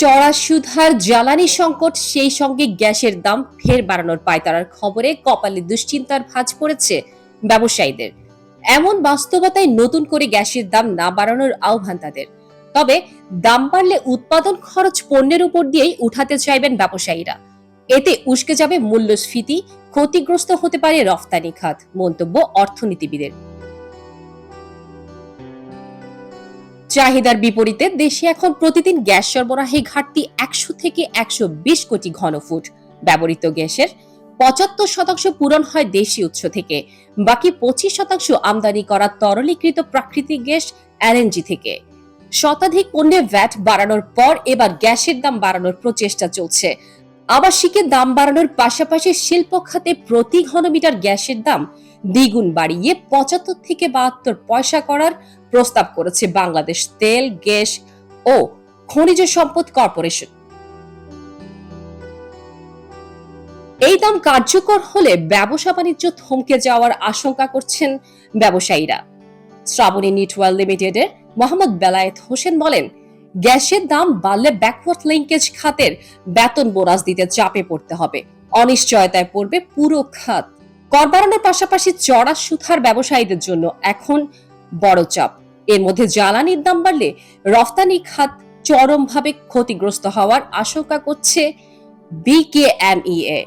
চড়া সুধার জ্বালানি সংকট, সেই সঙ্গে গ্যাসের দাম ফের বাড়ানোর পায়তারার খবরে কপালে দুশ্চিন্তার ভাঁজ পড়েছে ব্যবসায়ীদের। এমন বাস্তবতায় নতুন করে গ্যাসের দাম না বাড়ানোর আহ্বান তাদের। তবে দাম বাড়লে উৎপাদন খরচ পণ্যের উপর দিয়েই উঠাতে চাইবেন ব্যবসায়ীরা। এতে উস্কে যাবে মূল্যস্ফীতি, ক্ষতিগ্রস্ত হতে পারে রফতানি খাত, মন্তব্য অর্থনীতিবিদের। চাহিদার বিপরীতে দেশে এখন প্রতিদিন গ্যাস সরবরাহে ঘাটতি একশো থেকে একশো বিশ কোটি ঘনফুট। ব্যবহৃত গ্যাসের পঁচাত্তর শতাংশ পূরণ হয় দেশি উৎস থেকে। বাকি পঁচিশ শতাংশ আমদানি করা তরলীকৃত প্রাকৃতিক গ্যাস এলএনজি থেকে। শতাধিক পণ্যে ভ্যাট বাড়ানোর পর এবার গ্যাসের দাম বাড়ানোর প্রচেষ্টা চলছে। আবাসিকের দাম বাড়ানোর পাশাপাশি শিল্প খাতে প্রতি ঘনমিটার গ্যাসের দাম দ্বিগুণ বাড়িয়ে পঁচাত্তর থেকে বাহাত্তর পয়সা করার প্রস্তাব করেছে বাংলাদেশ তেল, গ্যাস ও খনিজ সম্পদ কর্পোরেশন। এই দাম কার্যকর হলে ব্যবসা বাণিজ্য থমকে যাওয়ার আশঙ্কা করছেন ব্যবসায়ীরা। শ্রাবণী নিটওয়েল লিমিটেডের মোহাম্মদ বেলায়েত হোসেন বলেন গ্যাসের দাম বাড়লে ব্যাকওয়ার্ড লিঙ্কেজ খাতের বেতন বোনাস দিতে চাপে পড়তে হবে। অনিশ্চয়তায় পড়বে পুরো খাত। কর বাড়ানোর পাশাপাশি চড়া সুথার ব্যবসায়ীদের জন্য এখন বড় চাপ। এর মধ্যে জ্বালানির দাম বাড়লে রফতানি খাত চরমভাবে ক্ষতিগ্রস্ত হওয়ার আশঙ্কা করছে বিকেএমইএ।